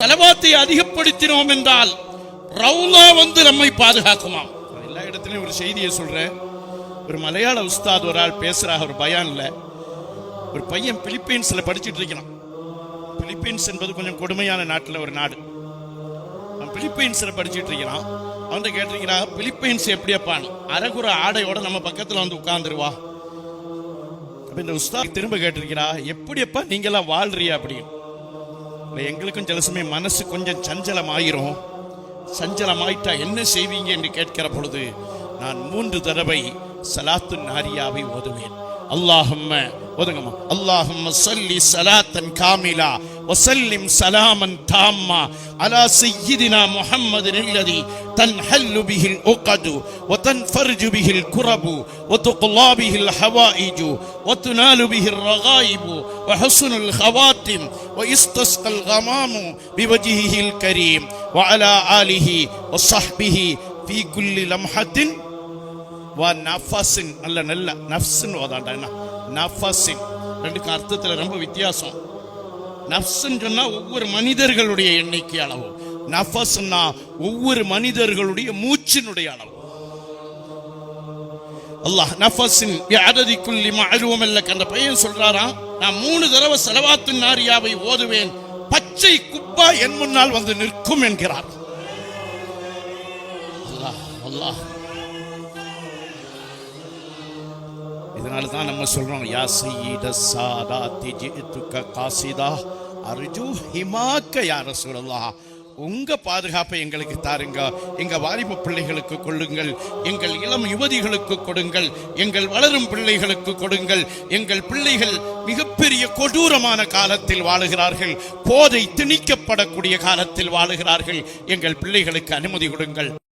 தலவாத்தை அதிகப்படுத்தினோம் என்றால் ரவுலா வந்து நம்மை பாதுகாக்குமாம். எல்லா இடத்துலயும் ஒரு செய்தியை சொல்றேன். ஒரு மலையாள உஸ்தாத் ஒரு ஆள் பேசுறாங்க ஒரு பயான்ல. ஒரு பையன் பிலிப்பைன்ஸ்ல படிச்சுட்டு இருக்கிறான். பிலிப்பைன்ஸ் என்பது கொஞ்சம் கொடுமையான நாட்டில் ஒரு நாடு. அவன் பிலிப்பைன்ஸ்ல படிச்சுட்டு இருக்கிறான். அவன்கிட்ட கேட்டிருக்கிறான் பிலிப்பைன்ஸ் எப்படியப்பான்னு. அரைகுற ஆடையோட நம்ம பக்கத்துல வந்து உட்கார்ந்துருவா. அப்ப இந்த உஸ்தாத் திரும்ப கேட்டிருக்கிறா எப்படியப்பா நீங்களாம் வாழ்றியா அப்படின்னு. இல்ல, எங்களுக்கும் சில சமயம் மனசு கொஞ்சம் சஞ்சலம் ஆயிரும் சஞ்சலம் ஆயிட்டா என்ன செய்வீங்க என்று கேட்கிற பொழுது நான் மூன்று தடவை சலாத்து நாரியாவை ஓதுவேன். அல்லாஹம்ம ஒதுங்கம்மா அல்லாஹம்ம சல்லி சலாத்தன் காமிலா. وسلم سلاما تاما على سيدنا محمد الذي تنحل به العقد وتنفرج به الكرب وتقضى به الحوائج وتنال به الرغائب وحسن الخواتم ويستسقى الغمام بوجهه الكريم وعلى آله وصحبه في كل لمحة நஃபாசின் நல்ல நல்ல நஃப்ஸ்ன்னு ஓதாண்டா என்ன நஃபாசின் ரெண்டுக்கும் அர்த்தத்தில் ரொம்ப வித்தியாசம் நஃப்ஸ்ன்னு சொன்னா ஒவ்வொரு மனிதர்களுடைய எண்ணிக்கை அளவு. நஃபஸ்னா ஒவ்வொரு மனிதர்களுடைய மூச்சினுடைய அளவு. அல்லாஹ் நஃபஸின் யாததிக்குள்ளி குல்லி மஅலூம் அந்த பையன் சொல்றாராம் நான் மூணு தடவை செலவாத்து நாரியாவை ஓதுவேன். பச்சை குப்பா என் முன்னால் வந்து நிற்கும் என்கிறார். அல்லாஹ் அல்லாஹ். இதனால தான் நம்ம சொல்றோம் யா சையீத சாதா திஜித்துக்க காசிதா. அர்ஜு ஹிமாக்க யார ரசூலல்லாஹ். உங்க பாதுகாப்பை எங்களுக்கு தாருங்க. எங்க வாலிப பிள்ளைகளுக்கு கொள்ளுங்கள். எங்கள் இளம் யுவதிகளுக்கு கொடுங்கள். எங்கள் வளரும் பிள்ளைகளுக்கு கொடுங்கள். எங்கள் பிள்ளைகள் மிகப்பெரிய கொடூரமான காலத்தில் வாழுகிறார்கள். போதை திணிக்கப்படக்கூடிய காலத்தில் வாழுகிறார்கள். எங்கள் பிள்ளைகளுக்கு அனுமதி கொடுங்கள்.